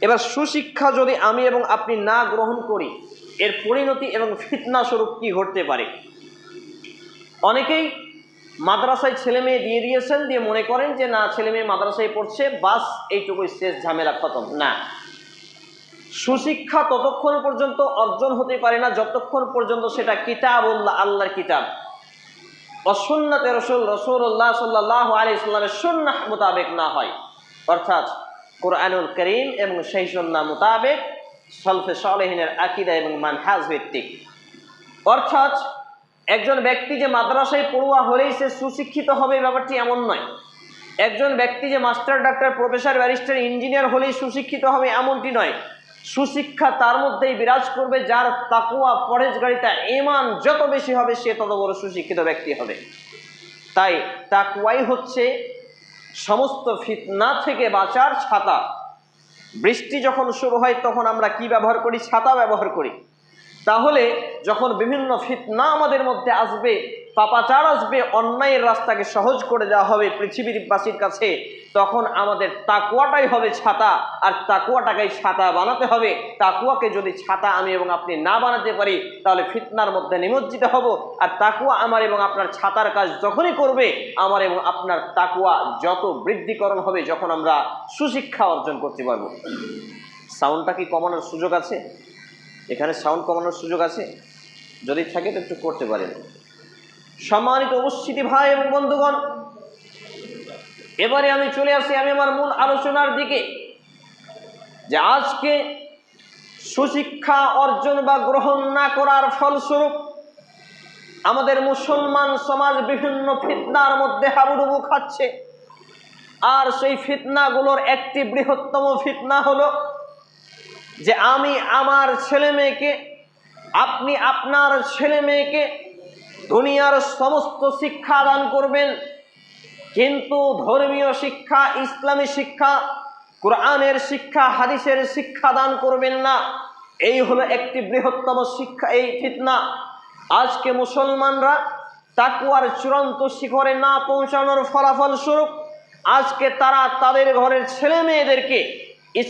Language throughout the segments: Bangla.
এবার সুশিক্ষা যদি আমি এবং আপনি না গ্রহণ করি, এর পরিণতি এবং ফিতনা স্বরূপ কি ঘটতে পারে? অনেকেই মাদ্রাসায় ছেলে মেয়ে দিয়ে দিয়েছেন, দিয়ে মনে করেন যে, না, ছেলে মেয়ে মাদ্রাসায় পড়ছে, বাস, এইটুকুই শেষ, ঝামেলা খতম। না। সুশিক্ষা ততক্ষণ পর্যন্ত অর্জন হতে পারে না, যতক্ষণ পর্যন্ত সেটা কিতাব আল্লাহর কিতাব। অসুন্নাতে রসুল রসুল্লাহ সাল্লাহ আলি ইসলামের সুন্নাহ মোতাবেক না হয়। অর্থাৎ কোরআনুল করিম এবং সেই সন্না মোতাবেক সলফে সলেহিনের আকিদা এবং মানহাজ ভিত্তিক। অর্থাৎ একজন ব্যক্তি যে মাদ্রাসায় পড়ুয়া হলেই সে সুশিক্ষিত হবে ব্যাপারটি এমন নয়। একজন ব্যক্তি যে master, doctor, professor, barrister, engineer হলেই সুশিক্ষিত হবে এমনটি নয়। সুশিক্ষা তার মধ্যেই বিরাজ করবে, যার তাকুয়া পরেজগারিতা এমান যত বেশি হবে, সে তত বড় সুশিক্ষিত ব্যক্তি হবে। তাই তাকুয়াই হচ্ছে সমস্ত ফিতনা থেকে বাঁচার ছাতা। বৃষ্টি যখন শুরু হয়, তখন আমরা কি ব্যবহার করি? ছাতা ব্যবহার করি। তাহলে যখন বিভিন্ন ফিতনা আমাদের মধ্যে আসবে পাপাচার আসবে, অন্যায়ের রাস্তাকে সহজ করে দেওয়া হবে পৃথিবীর বাসীর কাছে, তখন আমাদের তাকুয়াটাই হবে ছাতা, আর তাকুয়াটাকেই ছাতা বানাতে হবে। তাকুয়াকে যদি ছাতা আমি এবং আপনি না বানাতে পারি, তাহলে ফিতনার মধ্যে নিমজ্জিত হব। আর তাকুয়া আমার এবং আপনার ছাতার কাজ যখনই করবে, আমার এবং আপনার তাকুয়া যত বৃদ্ধিকরণ হবে যখন আমরা সুশিক্ষা অর্জন করতে পারব। সাউন্ডটা কি কমানোর সুযোগ আছে? এখানে সাউন্ড কমানোর সুযোগ আছে? যদি থাকে তো একটু করতে পারেন। সম্মানিত উপস্থিতি ভাই এবং বন্ধুগণ, এবারে আমি চলে আসি আমি আমার মূল আলোচনার দিকে, যে আজকে সুশিক্ষা অর্জন বা গ্রহণ না করার ফলস্বরূপ আমাদের মুসলমান সমাজ বিভিন্ন ফিতনার মধ্যে হাবুডুবু খাচ্ছে। আর সেই ফিতনাগুলোর একটি বৃহত্তম ফিতনা হলো যে আমি আমার ছেলে মেয়েকে আপনি আপনার ছেলে মেয়েকে দুনিয়ার সমস্ত শিক্ষা দান করবেন। কিন্তু ধর্মীয় শিক্ষা, ইসলামী শিক্ষা, কোরআনের শিক্ষা, হাদিসের শিক্ষা দান করবেন না। এই হলো একটি বৃহত্তম শিক্ষা, এই ফিতনা। আজকে মুসলমানরা তাকুয়ার চূড়ান্ত শিখরে না পৌঁছানোর ফলাফল স্বরূপ আজকে তারা তাদের ঘরের ছেলে মেয়েদেরকে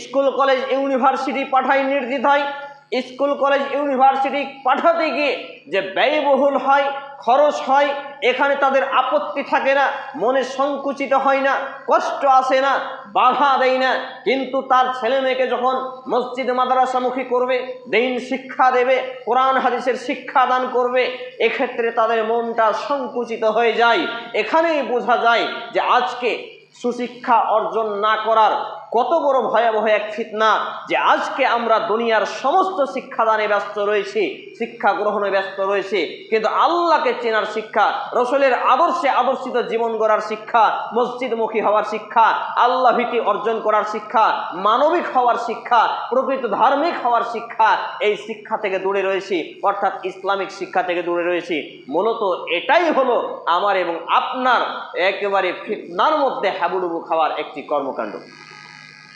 স্কুল, কলেজ, ইউনিভার্সিটি পাঠায় নির্দ্বিধায়। স্কুল, কলেজ, ইউনিভার্সিটি পাঠাতে গিয়ে যে ব্যয়বহুল হয়, খরচ হয়, এখানে তাদের আপত্তি থাকে না, মনে সংকুচিত হয় না, কষ্ট আসে না, বাধা দেয় না। কিন্তু তার ছেলে মেয়েকে যখন মসজিদ মাদ্রাসামুখী করবে, দিন শিক্ষা দেবে, কোরআন, হাদিসের শিক্ষা দান করবে, এক্ষেত্রে তাদের মনটা সংকুচিত হয়ে যায়। এখানেই বোঝা যায় যে আজকে সুশিক্ষা অর্জন না করার কত বড় ভয়াবহ এক ফিতনা যে আজকে আমরা দুনিয়ার সমস্ত শিক্ষাদানে ব্যস্ত রয়েছি, শিক্ষা গ্রহণে ব্যস্ত রয়েছি। কিন্তু আল্লাহকে চেনার শিক্ষা, রসলের আদর্শে আদর্শিত জীবন গড়ার শিক্ষা, মসজিদমুখী হওয়ার শিক্ষা, আল্লাহ ভীতি অর্জন করার শিক্ষা, মানবিক হওয়ার শিক্ষা, প্রকৃত ধার্মিক হওয়ার শিক্ষা, এই শিক্ষা থেকে দূরে রয়েছি, অর্থাৎ ইসলামিক শিক্ষা থেকে দূরে রয়েছি। মূলত এটাই হলো আমার এবং আপনার একেবারে ফিতনার মধ্যে হাবুডুবু খাওয়ার একটি কর্মকাণ্ড।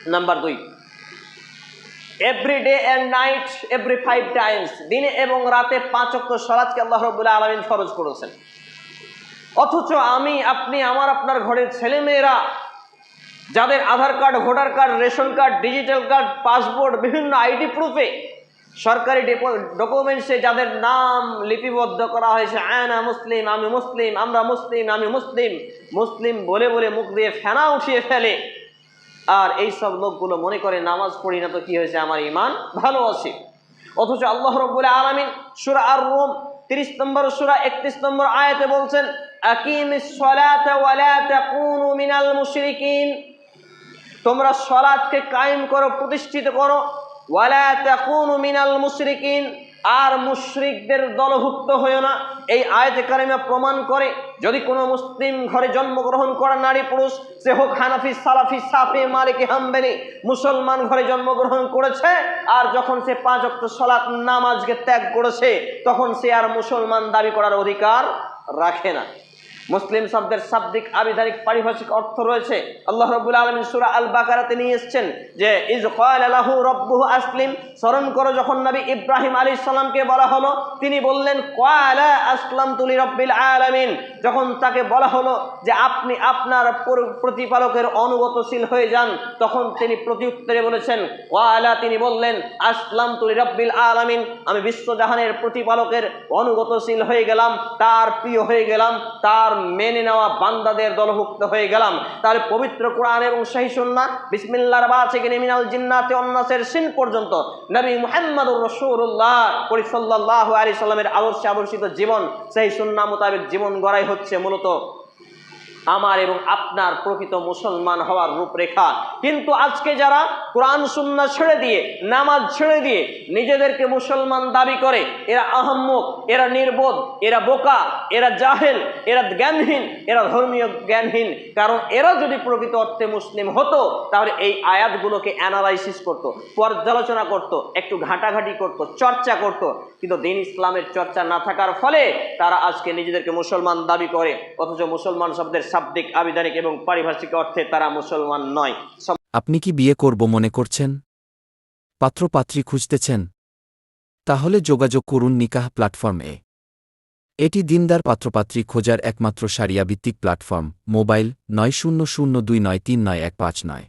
নাম্বার দুই। Every day and night every five times দিনে এবং রাতে পাঁচ অক্ট সলাদকে আল্লাহ রবুল্লাহ আলমিন ফরজ করেছেন। অথচ আমি, আপনি, আমার, আপনার ঘরের ছেলে মেয়েরা যাদের Aadhaar card, voter card, ration card, digital card, passport, বিভিন্ন আইডি প্রুফে সরকারি ডকুমেন্টসে যাদের নাম লিপিবদ্ধ করা হয়েছে আয়না মুসলিম, আমি মুসলিম, আমরা মুসলিম, আমি মুসলিম মুসলিম বলে বলে মুখ দিয়ে ফেনা উঠিয়ে ফেলে। আর এই সব লোকগুলো মনে করে নামাজ পড়ি না তো কি হয়েছে? আমার ইমান ভালো আছে। অথচ আল্লাহ রব্বুল আলমিন সুরা আর রোম তিরিশ নম্বর সুরা একত্রিশ নম্বর আয়াতে বলছেন তোমরা সলাৎকে কায়েম করো, প্রতিষ্ঠিত করো। ওয়ালা মিনাল মুশরিকিন। আর মুশরিকদের দলভুক্ত হয়েও না। এই আয়তে কারিমা প্রমাণ করে, যদি কোনো মুসলিম ঘরে জন্মগ্রহণ করা নারী পুরুষ, সে হোক হানাফি, সালাফি, সাফে, মালিকি হামবেনি মুসলমান ঘরে জন্মগ্রহণ করেছে, আর যখন সে পাঁচ অক্ট সলাৎ নামাজকে ত্যাগ করেছে, তখন সে আর মুসলমান দাবি করার অধিকার রাখে না। মুসলিম শব্দের শাব্দিক আবিধানিক পারিভাষিক অর্থ রয়েছে। আল্লাহ রব্বুল আলমিন সুরা আল বাকারাতে নিয়ে এসছেন যে ইজ কয়ালাহু রব্বুহু আসলিম স্মরণ করো যখন নবী ইব্রাহিম আলী সালামকে বলা হলো, তিনি বললেন কয়ালা আসলাম তুলি রব্বিল আলামিন যখন তাকে বলা হলো যে, আপনি আপনার প্রতিপালকের অনুগতশীল হয়ে যান তখন তিনি প্রতিউত্তরে বলেছেন ওয়ালা তিনি বললেন আসলাম তুলি রব্বিল আলামিন আমি বিশ্বজাহানের প্রতিপালকের অনুগতশীল হয়ে গেলাম, তার প্রিয় হয়ে গেলাম, তার মেনে নেওয়া বান্দাদের দলভুক্ত হয়ে গেলাম। তার পবিত্র কোরআন এবং শাহী সুন্না বিসমিল্লার বা আছে কিনে মিনাল জিন্নাতে অন্নাসের সিন পর্যন্ত নবী মুহাম্মদুর রসুল্লাহ পরিসল্লাহ আলী সাল্লামের আদর্শে আদর্শিত জীবন সেই সুন্না মোতাবেক জীবন গড়াই হচ্ছে মূলত আমার এবং আপনার প্রকৃত মুসলমান হওয়ার রূপরেখা। কিন্তু আজকে যারা কোরআন সুন্না ছেড়ে দিয়ে, নামাজ ছেড়ে দিয়ে নিজেদেরকে মুসলমান দাবি করে, এরা আহম্মক, এরা নির্বোধ, এরা বোকা, এরা জাহেল, এরা জ্ঞানহীন, এরা ধর্মীয় জ্ঞানহীন, কারণ এরা যদি প্রকৃত অর্থে মুসলিম হতো, তাহলে এই আয়াতগুলোকে অ্যানালাইসিস করত, পর্যালোচনা করত, একটু ঘাটাঘাটি করত, চর্চা করত। কিন্তু দিন ইসলামের চর্চা না থাকার ফলে তারা আজকে নিজেদেরকে মুসলমান দাবি করে, অথচ মুসলমান শব্দের শাব্দিক, আবিধানিক এবং পারিভাষিক অর্থে তারা মুসলমান নয়। আপনি কি বিয়ে করব মনে করছেন? পাত্রপাত্রী খুঁজতেছেন? তাহলে যোগাযোগ করুন নিকাহ প্ল্যাটফর্মে এটি দিনদার পাত্রপাত্রী খোঁজার একমাত্র সারিয়াভিত্তিক প্ল্যাটফর্ম, মোবাইল নয় শূন্য শূন্য দুই নয় তিন নয় এক পাঁচ নয়।